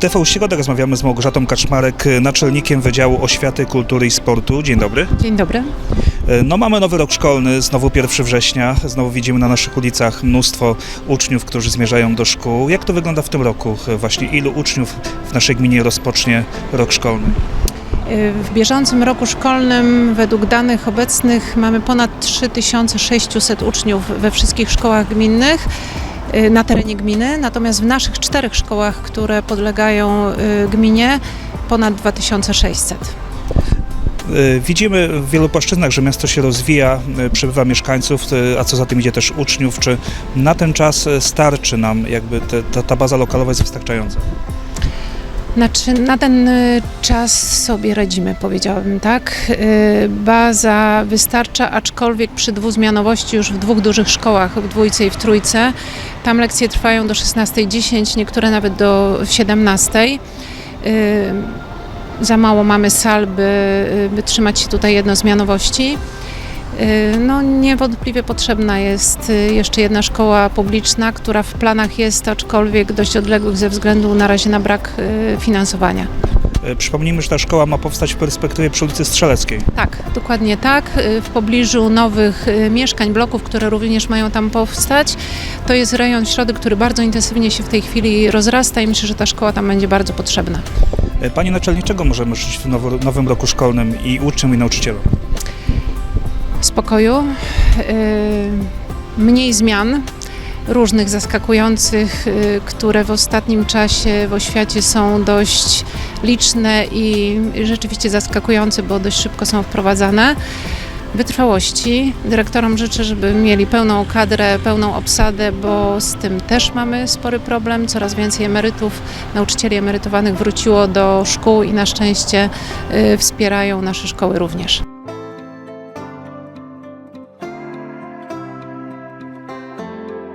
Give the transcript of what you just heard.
TV Środa rozmawiamy z Małgorzatą Kaczmarek, naczelnikiem Wydziału Oświaty, Kultury i Sportu. Dzień dobry. Dzień dobry. No mamy nowy rok szkolny, znowu 1 września, znowu widzimy na naszych ulicach mnóstwo uczniów, którzy zmierzają do szkół. Jak to wygląda w tym roku? Właśnie ilu uczniów w naszej gminie rozpocznie rok szkolny? W bieżącym roku szkolnym według danych obecnych mamy ponad 3600 uczniów we wszystkich szkołach gminnych na terenie gminy, natomiast w naszych czterech szkołach, które podlegają y, gminie ponad 2600. Y, Widzimy w wielu płaszczyznach, że miasto się rozwija, y, przybywa mieszkańców, y, a co za tym idzie też uczniów. Czy na ten czas y, starczy nam, jakby te, ta, ta baza lokalowa jest wystarczająca? Znaczy, na ten y, czas sobie radzimy, powiedziałabym tak. Y, Baza wystarcza, aczkolwiek przy dwuzmianowości już w dwóch dużych szkołach, w dwójce i w trójce. Tam lekcje trwają do 16.10, niektóre nawet do 17.00. Y, Za mało mamy sal, by, by trzymać się tutaj jednozmianowości. Y, No, niewątpliwie potrzebna jest y, jeszcze jedna szkoła publiczna, która w planach jest, aczkolwiek dość odległych ze względu na razie na brak y, finansowania. Y, Przypomnijmy, że ta szkoła ma powstać w perspektywie przy ulicy Strzeleckiej. Tak, dokładnie tak. W pobliżu nowych mieszkań, bloków, które również mają tam powstać, to jest rejon środek, który bardzo intensywnie się w tej chwili rozrasta i myślę, że ta szkoła tam będzie bardzo potrzebna. Y, Panie naczelnik, czego możemy życzyć w nowym roku szkolnym i uczniom i nauczycielom? Spokoju, y, mniej zmian różnych zaskakujących, y, które w ostatnim czasie w oświacie są dość liczne i rzeczywiście zaskakujące, bo dość szybko są wprowadzane. Wytrwałości. Dyrektorom życzę, żeby mieli pełną kadrę, pełną obsadę, bo z tym też mamy spory problem. Coraz więcej emerytów, nauczycieli emerytowanych wróciło do szkół i na szczęście y, wspierają nasze szkoły również.